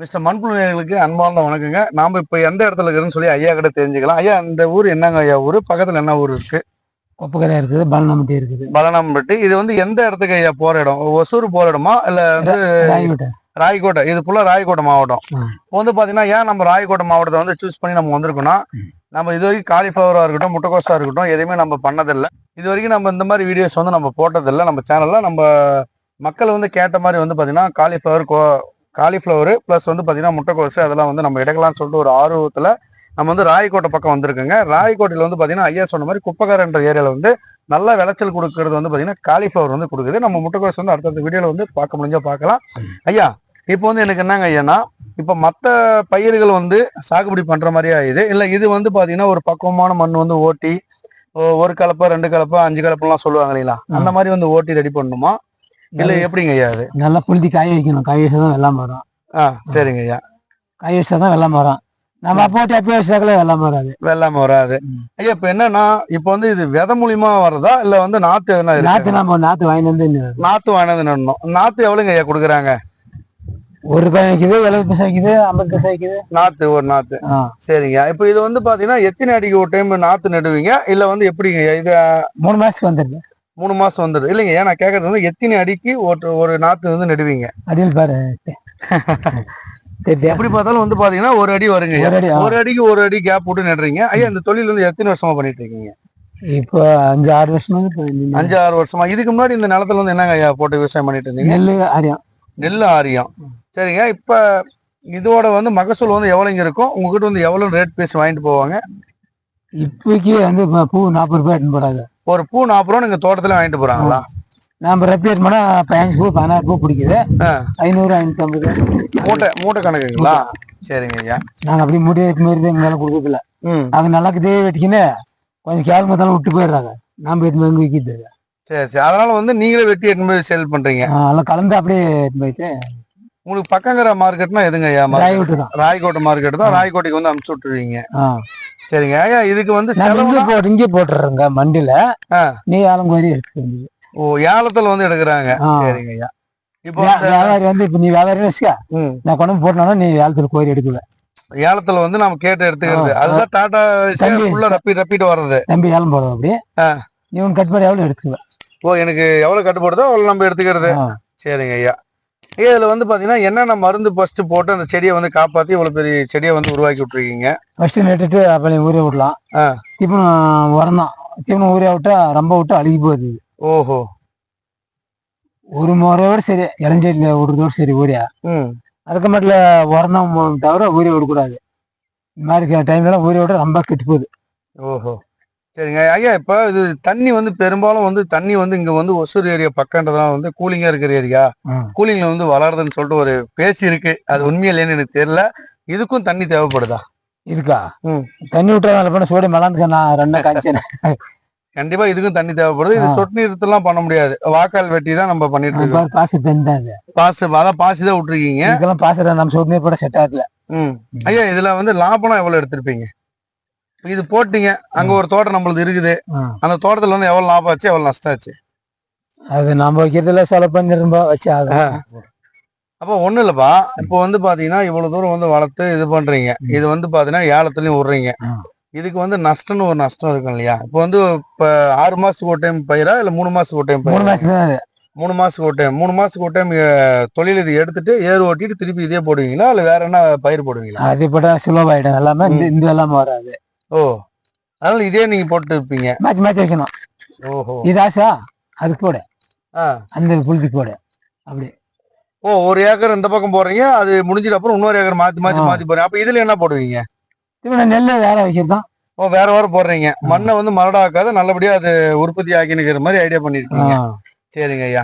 Mister மண்புழு நேயர்களுக்கு அன்பார்ந்த வணக்கங்க. நாம இப்ப எந்த இடத்துல இருக்குன்னு சொல்லி ஐயா கிட்ட தெரிஞ்சுக்கலாம். ஐயா இந்த ஊர் என்னங்க ஐயா ஊர்? பக்கத்துல என்ன ஊர் இருக்கு? கொப்பக்கரை இருக்குது பலனம்பட்டி இருக்குது. பலனாம்பட்டி. இது வந்து எந்த இடத்துக்கு ஐயா போற இடம்? ஒசூர் போற இடமா? இல்ல வந்து ராய்கோட்டை. ராயக்கோட்டை இது ஃபுல்லா ராயக்கோட்டை மாவட்டம். இப்போ வந்து பாத்தீங்கன்னா ஏன் நம்ம ராயக்கோட்டை மாவட்டத்தை வந்து சூஸ் பண்ணி நம்ம வந்திருக்கோம்னா. நம்ம இது வரைக்கும் காலிஃபிளவரா இருக்கட்டும் முட்டைக்கோஸா இருக்கட்டும் எதையுமே நம்ம பண்ணதில்லை. இது வரைக்கும் நம்ம இந்த மாதிரி வீடியோஸ் வந்து நம்ம போட்டதில்லை. நம்ம சேனல்ல நம்ம மக்கள் வந்து கேட்ட மாதிரி வந்து பாத்தீங்கன்னா காலிஃபிளவர் காலிஃப்ளவர் ப்ளஸ் வந்து பாத்தீங்கன்னா முட்டைக்கோஸ் அதெல்லாம் வந்து நம்ம எடுக்கலாம்னு சொல்லிட்டு ஒரு ஆர்வத்துல நம்ம வந்து ராயக்கோட்டை பக்கம் வந்திருக்குங்க. ராயக்கோட்டையில வந்து பாத்தீங்கன்னா ஐயா சொன்ன மாதிரி குப்பக்காரன்ற ஏரியால வந்து நல்ல விளைச்சல் கொடுக்கறது வந்து பாத்தீங்கன்னா காலிஃபிளவர் வந்து கொடுக்குது. நம்ம முட்டைக்கோஸ் வந்து அடுத்தடுத்த வீடியோல வந்து பார்க்க முடிஞ்சா பார்க்கலாம். ஐயா இப்போ வந்து எனக்கு என்னங்க ஐயானா இப்போ மற்ற பயிர்கள் வந்து சாகுபடி பண்ற மாதிரியா இது? இல்ல இது வந்து பாத்தீங்கன்னா ஒரு பக்குவமான மண் வந்து ஓட்டி ஒரு கலப்பை ரெண்டு கலப்பை அஞ்சு கலப்பெல்லாம் சொல்லுவாங்க இல்லைங்களா? அந்த மாதிரி வந்து ஓட்டி ரெடி பண்ணணுமா? இல்ல எப்படிங்க ஐயா அது? நல்லா புழுதி காய வைக்கணும். காய வச்சா தான் வெள்ளாம வரும். ஆ சரிங்க ஐயா. காய வச்சா தான் வெள்ளாம வரும். நம்ம போட்டு எப்போ வச்சாக்கல வெள்ளாம வராது. வெள்ளாம வராது. ஐயா இப்ப என்னன்னா இப்போ வந்து இது விதை மூலியமா வர்றதா? இல்ல வந்து நாத்து எதனா நாத்து நம்ம நாத்து வாங்கிட்டு வந்து நாத்து வாங்கினது நடணும் நாத்து எவ்வளவுங்க ஐயா கொடுக்குறாங்க? ஒரு ரூபாய் வைக்குது எழுபது பைசா வைக்குது ஐம்பது பைசா வைக்குது. நாத்து ஒரு நாத்து. சரிங்க இப்போ இது வந்து பாத்தீங்கன்னா எத்தனை அடிக்கு ஒரு டைம் நாத்து நடுவீங்க? இல்ல வந்து எப்படிங்க? இது மூணு மாசத்துக்கு வந்துருது. மூணு மாசம் வந்துடுது இல்லைங்க ஏன் நான் கேட்கறது வந்து எத்தனை அடிக்கு ஒரு ஒரு நாத்து வந்து நடுவீங்க. அடியில் பாரு? எப்படி பார்த்தாலும் வந்து பாத்தீங்கன்னா ஒரு அடி வருங்க. ஒரு அடிக்கு ஒரு அடி கேப் விட்டு நடுறீங்க. ஐயா இந்த தொழில் வந்து எத்தனை வருஷமா பண்ணிட்டு இருக்கீங்க? இப்போ அஞ்சு ஆறு வருஷமா அஞ்சு ஆறு வருஷமா. இதுக்கு முன்னாடி இந்த நிலத்துல வந்து என்னங்க ஐயா போட்டு விவசாயம் பண்ணிட்டு இருந்தீங்க? நெல்லு அரியம் நெல் ஆரியம். சரிங்க இப்ப இதோட வந்து மகசூல் வந்து எவ்வளவுங்க இருக்கும்? உங்ககிட்ட வந்து எவ்வளவு ரேட் பேசி வாங்கிட்டு போவாங்க? இப்போக்கி வந்து பூ நாற்பது ரூபாய் எடுத்துன்னு போறாங்க. ஒரு பூ நாற்பது ரூபா நீங்க தோட்டத்துல வாங்கிட்டு போறாங்களா? நம்ம ரெப்பியேட் பண்ணா பதினஞ்சு பூ பதினாறு பூ பிடிக்குது. ஐநூறு ஐநூத்தி ஐம்பது மூட்டை மூட்டை கணக்குங்களா? சரிங்க ஐயா. நாங்க அப்படியே முடிய மாதிரி எங்களால கொடுக்கறதில்ல. ம். அது நல்லா இதே வெட்டிக்கின்னு கொஞ்சம் கேள் மத்தாலும் விட்டு போயிடுறாங்க. நாம எடுத்து போய் விற்கிது சரி சரி. அதனால வந்து நீங்களே வெட்டி எடுத்து போய் சேல் பண்றீங்க. எல்லாம் கலந்து அப்படியே எடுத்து போயிட்டு. உங்களுக்கு பக்கங்கிற மார்க்கெட்னா எதுங்க ஐயா? தான். ராய்கோட்டை மார்க்கெட் தான். ராய்கோட்டைக்கு வந்து அமுச்சு விட்டுருவீங்க. சரிங்க. ஐயா இதுக்கு வந்து செலவு போட்டு இங்கே போட்டுறோங்க மண்டியில. நீ ஆலங்கோரி எடுத்துக்க வேண்டியது ஓ ஏலத்துல வந்து எடுக்கிறாங்க. சரிங்க ஐயா. இப்போ வியாபாரி வந்து இப்ப நீ வியாபாரி வச்சுக்க. நான் கொண்டு வந்து போட்டோம்னா நீ ஏலத்துல கோரி எடுக்கல ஏலத்துல வந்து நம்ம கேட்டு எடுத்துக்கிறது. அதுதான் டாடா. ஃபுல்லா ரப்பி ரப்பிட்டு வர்றது. தம்பி ஏலம் போடுவோம் அப்படியே ஆ. நீ உன் கட்டுப்பாடு எவ்வளவு எடுத்துக்குவேன் ஓ எனக்கு எவ்வளவு கட்டுப்படுதோ அவ்வளவு நம்ம எடுத்துக்கிறது. சரிங்க ஐயா. இதுல வந்து பாத்தீங்கன்னா என்னென்ன மருந்து ஃபர்ஸ்ட் போட்டு அந்த செடியை வந்து காப்பாத்தி இவ்வளவு பெரிய செடியை வந்து உருவாக்கி விட்டுருக்கீங்க? ஃபர்ஸ்ட் நட்டுட்டு அப்புறம் நீ ஊரே விடலாம். தீவனம் உரம் தான். தீவனம் ஊரே விட்டா ரொம்ப விட்டு அழுகி போகுது. ஓஹோ. ஒரு முறையோட சரி இளஞ்செடியில் விடுறதோட சரி ஊரியா ம். அதுக்கு மட்டும் உரம் தான் தவிர ஊரே விடக்கூடாது. இந்த மாதிரி டைம்ல ஊரே விட ரொம்ப கெட்டு போகுது. ஓஹோ. சரிங்க. ஐயா இப்ப இது தண்ணி வந்து பெரும்பாலும் வந்து தண்ணி வந்து இங்க வந்து ஒசூர் ஏரியா பக்கன்றதுனால வந்து கூலிங்கா இருக்கிற ஏரியா. கூலிங்ல வந்து வளருதுன்னு சொல்லிட்டு ஒரு பேச்சு இருக்கு. அது உண்மையிலேன்னு எனக்கு தெரியல. இதுக்கும் தண்ணி தேவைப்படுதா? இருக்கா. தண்ணி விட்டுறதால சோடி மலாந்துக்க நான் ரெண்டா காய்ச்சேன். கண்டிப்பா இதுக்கும் தண்ணி தேவைப்படுது. இது. சொட்டு நீர்த்தெல்லாம் பண்ண முடியாது. வாக்கால் வெட்டி தான் நம்ம பண்ணிட்டு இருக்கோம். பாசு தண்ணி தான் பாசு அதான் பாசி தான் விட்டுருக்கீங்க. இதுக்கெல்லாம் பாசு நம்ம சோடு நீர் போட செட் ஆகல. ம். ஐயா இதுல வந்து லாபம்லாம் எவ்வளவு எடுத்திருப்பீங்க? இது போட்டீங்க அங்க ஒரு தோட்டம் நம்மளுது இருக்குது. அந்த தோட்டத்துல வந்து எவ்வளவு லாபம் ஆச்சு எவ்வளவு நஷ்டம் ஆச்சு? அது நம்ம வைக்கிறதுல செலவு பண்ணி ரொம்ப வச்சு அப்போ ஒண்ணும் இல்லப்பா. இப்போ வந்து பாத்தீங்கன்னா இவ்வளவு தூரம் வந்து வளர்த்து இது பண்றீங்க. இது வந்து பாத்தீங்கன்னா ஏலத்துலயும் விடுறீங்க. இதுக்கு வந்து நஷ்டம்னு ஒரு நஷ்டம் இருக்கும் இல்லையா? இப்போ வந்து இப்ப ஆறு மாசத்துக்கு ஒரு டைம் பயிரா இல்ல மூணு மாசத்துக்கு ஒரு டைம் மூணு பயிரா. மூணு மாசத்துக்கு ஒரு டைம் மூணு மாசத்துக்கு ஒரு டைம் தொழில் இது எடுத்துட்டு ஏறு ஓட்டிட்டு திருப்பி இதே போடுவீங்களா? இல்ல வேற என்ன பயிர் போடுவீங்களா? அது போட்டா சுலபாயிடும் எல்லாமே இந்த எல்லாமே வராது. ஓ அதனால இதே நீங்க போட்டு இருப்பீங்க மாத்தி மாத்தி வைக்கணும். ஓஹோ. இது ஆசா அதுக்கு போடு. ஆ. அந்த புழுதிக்கு போடு. அப்படி. ஓ ஒரு ஏக்கர் இந்த பக்கம் போடுறீங்க அது முடிஞ்சிட்டு அப்புறம் இன்னொரு ஏக்கர் மாத்தி மாத்தி. மாத்தி போறீங்க அப்ப இதுல என்ன போடுவீங்க? இவனை நெல் வேற வைக்கிறது தான் ஓ வேற வேற போடுறீங்க. மண்ணை வந்து மரடாக்காத நல்லபடியா அது உற்பத்தி ஆக்கினுக்கிற மாதிரி ஐடியா பண்ணிருக்கீங்க. சரிங்க ஐயா.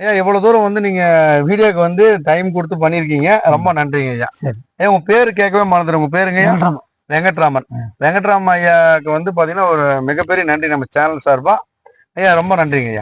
ஐயா இவ்வளவு தூரம் வந்து நீங்க வீடியோக்கு வந்து டைம் கொடுத்து பண்ணிருக்கீங்க. ரொம்ப நன்றிங்க ஐயா. உங்க பேரு கேட்கவே மறந்துடும் உங்க பேருங்க ஐயா. வெங்கட்ராமன். ம். வெங்கட்ராமன் ஐயாக்கு வந்து பாத்தீங்கன்னா ஒரு மிகப்பெரிய நன்றி நம்ம சேனல் சார்பா. ஐயா ரொம்ப நன்றிங்க ஐயா